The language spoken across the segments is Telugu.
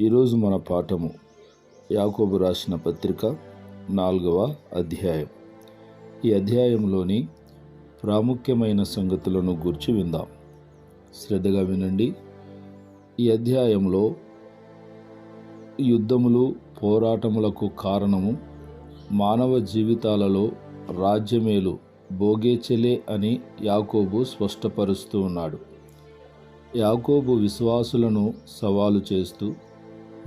ఈరోజు మన పాఠము యాకోబు రాసిన పత్రిక నాలుగవ అధ్యాయం. ఈ అధ్యాయంలోని ప్రాముఖ్యమైన సంగతులను గుర్చి విందాం. శ్రద్ధగా వినండి. ఈ అధ్యాయంలో యుద్ధములు పోరాటములకు కారణము మానవ జీవితాలలో రాజ్యమేలు భోగేచెలే అని యాకోబు స్పష్టపరుస్తూ ఉన్నాడు. యాకోబు విశ్వాసులను సవాలు చేస్తూ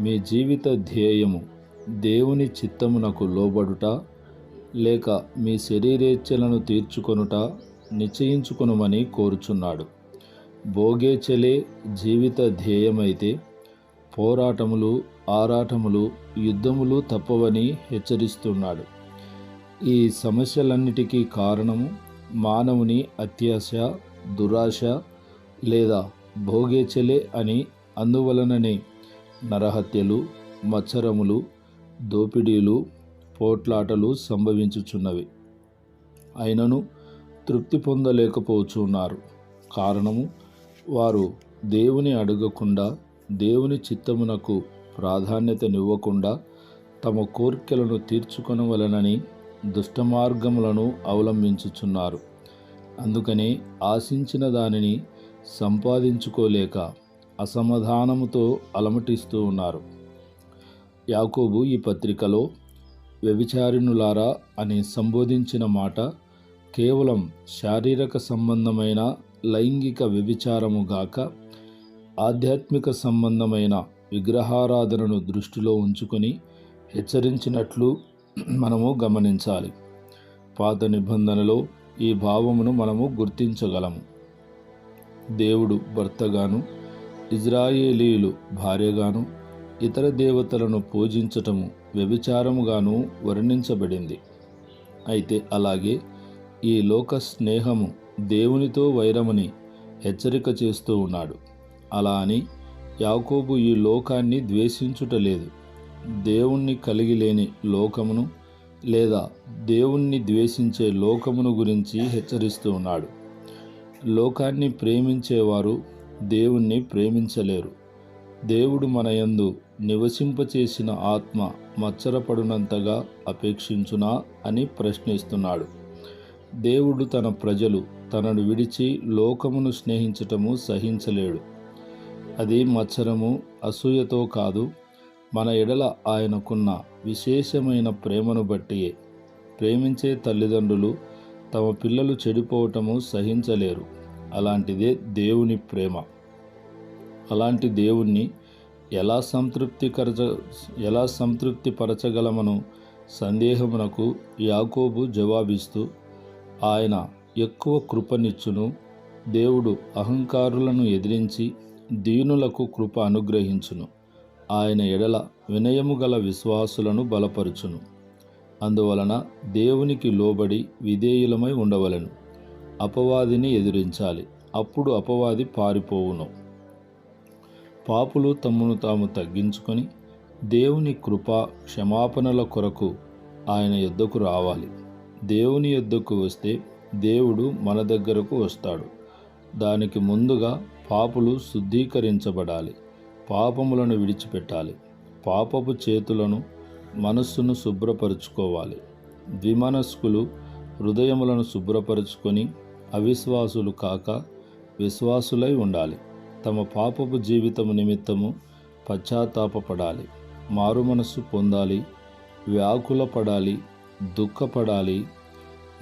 మీ జీవిత ధ్యేయము దేవుని చిత్తమునకు లోబడుట లేక మీ శరీరేచ్ఛలను తీర్చుకొనుట నిశ్చయించుకొనుమని కోరుచున్నాడు. భోగేచలే జీవిత ధ్యేయమైతే పోరాటములు ఆరాటములు యుద్ధములు తప్పవని హెచ్చరిస్తున్నాడు. ఈ సమస్యలన్నిటికీ కారణము మానవుని అత్యాశ దురాశ లేదా భోగేచలే అని అందువలననే నరహత్యలు మత్సరములు దోపిడీలు పోట్లాటలు సంభవించుచున్నవి. అయినను తృప్తి పొందలేకపోచున్నారు. కారణము వారు దేవుని అడగకుండా దేవుని చిత్తమునకు ప్రాధాన్యతనివ్వకుండా తమ కోర్కెలను తీర్చుకొనవలనని దుష్టమార్గములను అవలంబించుచున్నారు. అందుకనే ఆశించిన దానిని సంపాదించుకోలేక అసమాధానముతో అలమటిస్తూ ఉన్నారు. యాకోబు ఈ పత్రికలో వ్యభిచారిణులారా అని సంబోధించిన మాట కేవలం శారీరక సంబంధమైన లైంగిక వ్యభిచారము గాక ఆధ్యాత్మిక సంబంధమైన విగ్రహారాధనను దృష్టిలో ఉంచుకొని హెచ్చరించినట్లు మనము గమనించాలి. పాత నిబంధనలో ఈ భావమును మనము గుర్తించగలము. దేవుడు భర్తగాను ఇజ్రాయేలీలు భార్యగాను ఇతర దేవతలను పూజించటము వ్యభిచారముగాను వర్ణించబడింది. అయితే అలాగే ఈ లోక స్నేహము దేవునితో వైరమని హెచ్చరిక చేస్తూ ఉన్నాడు. అలా అని యాకోబు ఈ లోకాన్ని ద్వేషించుట లేదు. దేవుణ్ణి కలిగి లేని లోకమును లేదా దేవుణ్ణి ద్వేషించే లోకమును గురించి హెచ్చరిస్తూ ఉన్నాడు. లోకాన్ని ప్రేమించేవారు దేవుణ్ణి ప్రేమించలేరు. దేవుడు మన యందు నివసింపచేసిన ఆత్మ మచ్చరపడునంతగా అపేక్షించునా అని ప్రశ్నిస్తున్నాడు. దేవుడు తన ప్రజలు తనను విడిచి లోకమును స్నేహించటము సహించలేడు. అది మత్సరము అసూయతో కాదు మన ఎడల ఆయనకున్న విశేషమైన ప్రేమను బట్టియే. ప్రేమించే తల్లిదండ్రులు తమ పిల్లలు చెడిపోవటము సహించలేరు. అలాంటిదే దేవుని ప్రేమ. అలాంటి దేవుణ్ణి ఎలా సంతృప్తికరచ ఎలా సంతృప్తిపరచగలమను సందేహమునకు యాకోబు జవాబిస్తూ ఆయన ఎక్కువ కృపనిచ్చును దేవుడు అహంకారులను ఎదిరించి దీనులకు కృప అనుగ్రహించును ఆయన ఎడల వినయము గల విశ్వాసులను బలపరుచును. అందువలన దేవునికి లోబడి విధేయులమై ఉండవలెను. అపవాదిని ఎదిరించాలి. అప్పుడు అపవాది పారిపోవును. పాపులు తమ్మును తాము తగ్గించుకొని దేవుని కృప క్షమాపణల కొరకు ఆయన యొద్దకు రావాలి. దేవుని యొద్దకు వస్తే దేవుడు మన దగ్గరకు వస్తాడు. దానికి ముందుగా పాపులు శుద్ధీకరించబడాలి. పాపములను విడిచిపెట్టాలి. పాపపు చేతులను మనస్సును శుభ్రపరుచుకోవాలి. ద్విమనస్కులు హృదయములను శుభ్రపరుచుకొని అవిశ్వాసులు కాక విశ్వాసులై ఉండాలి. తమ పాపపు జీవితము నిమిత్తము పశ్చాత్తాపపడాలి. మారు మనస్సు పొందాలి. వ్యాకుల పడాలి. దుఃఖపడాలి.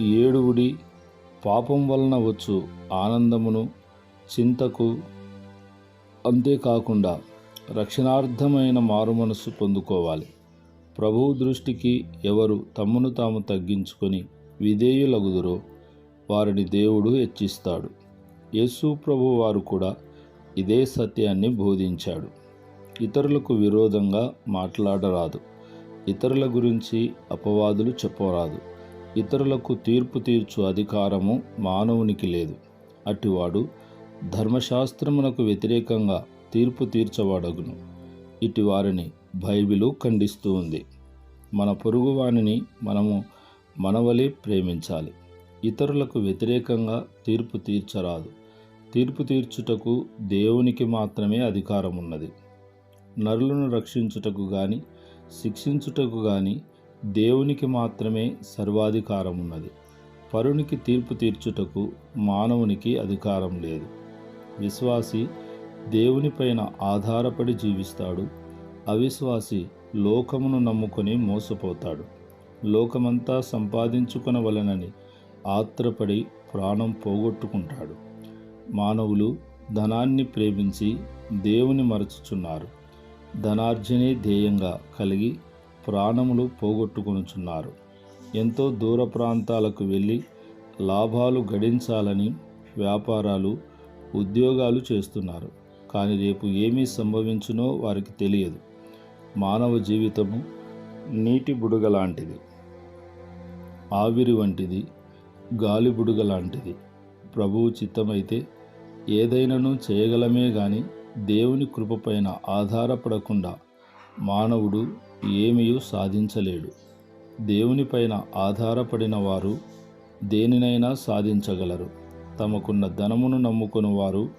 ఏడువుడి పాపం వలన వచ్చు ఆనందమును చింతకు అంతేకాకుండా రక్షణార్థమైన మారు మనస్సు పొందుకోవాలి. ప్రభువు దృష్టికి ఎవరు తమ్మును తాము తగ్గించుకొని విధేయులగుదురో వారిని దేవుడు హెచ్చిస్తాడు. యేసు ప్రభు వారు కూడా ఇదే సత్యాన్ని బోధించాడు. ఇతరులకు విరోధంగా మాట్లాడరాదు. ఇతరుల గురించి అపవాదులు చెప్పరాదు. ఇతరులకు తీర్పు తీర్చు అధికారము మానవునికి లేదు. అటివాడు ధర్మశాస్త్రమునకు వ్యతిరేకంగా తీర్పు తీర్చవాడగును ఇటు వారిని బైబిలు ఖండిస్తూ ఉంది. మన పొరుగువాణిని మనము మనవలే ప్రేమించాలి. ఇతరులకు వ్యతిరేకంగా తీర్పు తీర్చరాదు. తీర్పు తీర్చుటకు దేవునికి మాత్రమే అధికారం ఉన్నది నరులను రక్షించుటకు గాని శిక్షించుటకు గాని దేవునికి మాత్రమే సర్వాధికారం ఉన్నది పరునికి తీర్పు తీర్చుటకు మానవునికి అధికారం లేదు. విశ్వాసి దేవునిపైన ఆధారపడి జీవిస్తాడు. అవిశ్వాసి లోకమును నమ్ముకొని మోసపోతాడు. లోకమంతా సంపాదించుకొనవలనని ఆత్రపడి ప్రాణం పోగొట్టుకుంటాడు. మానవులు ధనాన్ని ప్రేమించి దేవుని మరచుచున్నారు. ధనార్జనే ధ్యేయంగా కలిగి ప్రాణములు పోగొట్టుకొనుచున్నారు. ఎంతో దూర ప్రాంతాలకు వెళ్ళి లాభాలు గడించాలని వ్యాపారాలు ఉద్యోగాలు చేస్తున్నారు. కానీ రేపు ఏమీ సంభవించునో వారికి తెలియదు. మానవ జీవితము నీటి బుడగ లాంటిది ఆవిరి వంటిది. గాలిబుడుగ లాంటిది. ప్రభువు చిత్తమైతే ఏదైనాను చేయగలమే గాని దేవుని కృపపైన ఆధారపడకుండా మానవుడు ఏమీయూ సాధించలేడు. దేవునిపైన ఆధారపడిన వారు దేనినైనా సాధించగలరు. తమకున్న ధనమును నమ్ముకుని వారు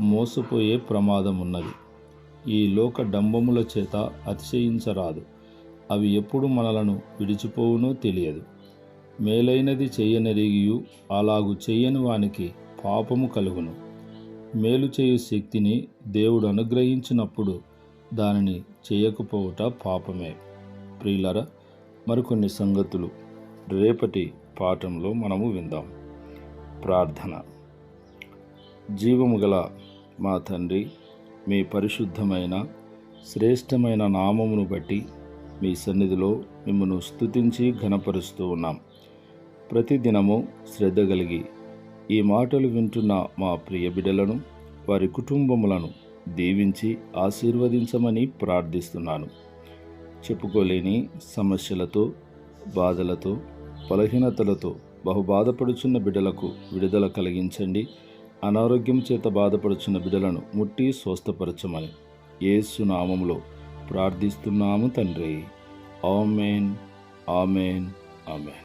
మోసపోయే ప్రమాదం ఉన్నది ఈ లోక డంబముల చేత అతిశయించరాదు. అవి ఎప్పుడు మనలను విడిచిపోవునో తెలియదు. మేలైనది చెయ్యనరిగియు అలాగు చెయ్యని వానికి పాపము కలుగును. మేలు చేయు శక్తిని దేవుడు అనుగ్రహించినప్పుడు దానిని చేయకపోవుట పాపమే. ప్రియులర మరికొన్ని సంగతులు రేపటి పాఠంలో మనము విందాం. ప్రార్థన. జీవము గల మా తండ్రి మీ పరిశుద్ధమైన శ్రేష్టమైన నామమును బట్టి మీ సన్నిధిలో మిమ్మను స్తుతించి ఘనపరుస్తూ ఉన్నాం. ప్రతిదినము శ్రద్ధ కలిగి ఈ మాటలు వింటున్న మా ప్రియ బిడ్డలను వారి కుటుంబములను దీవించి ఆశీర్వదించమని ప్రార్థిస్తున్నాను. చెప్పుకోలేని సమస్యలతో బాధలతో బలహీనతలతో బహు బాధపడుచున్న బిడ్డలకు విడుదల కలిగించండి. అనారోగ్యం చేత బాధపడుచున్న బిడ్డలను ముట్టి స్వస్థపరచమని ఏసు నామములో ప్రార్థిస్తున్నాము తండ్రి. ఆమెన్. ఆమెన్. ఆమెన్.